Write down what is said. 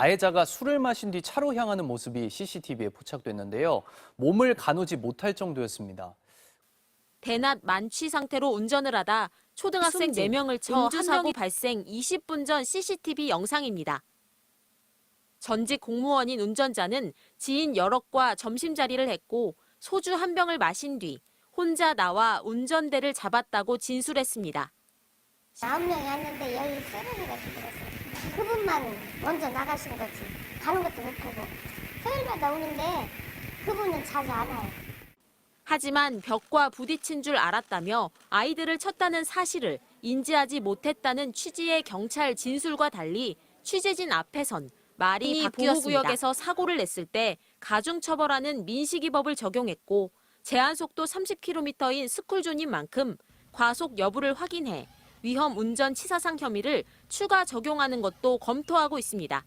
가해자가 술을 마신 뒤 차로 향하는 모습이 CCTV에 포착됐는데요. 몸을 가누지 못할 정도였습니다. 대낮 만취 상태로 운전을 하다 초등학생 숨진, 4명을 쳐 음주 한 사고 명이 발생 20분 전 CCTV 영상입니다. 전직 공무원인 운전자는 지인 여럿과 점심자리를 했고 소주 한 병을 마신 뒤 혼자 나와 운전대를 잡았다고 진술했습니다. 아홉 명이 왔는데 여기 세레비가 들었어요. 그분만 먼저 나가신 거지. 가는 것도 못 보고. 토요일마다 오는데 그분은 자주 안 와요. 하지만 벽과 부딪힌 줄 알았다며 아이들을 쳤다는 사실을 인지하지 못했다는 취지의 경찰 진술과 달리 취재진 앞에선 말이 보호구역에서 사고를 냈을 때 가중처벌하는 민식이법을 적용했고 제한 속도 30km인 스쿨존인 만큼 과속 여부를 확인해 위험 운전 치사상 혐의를 추가 적용하는 것도 검토하고 있습니다.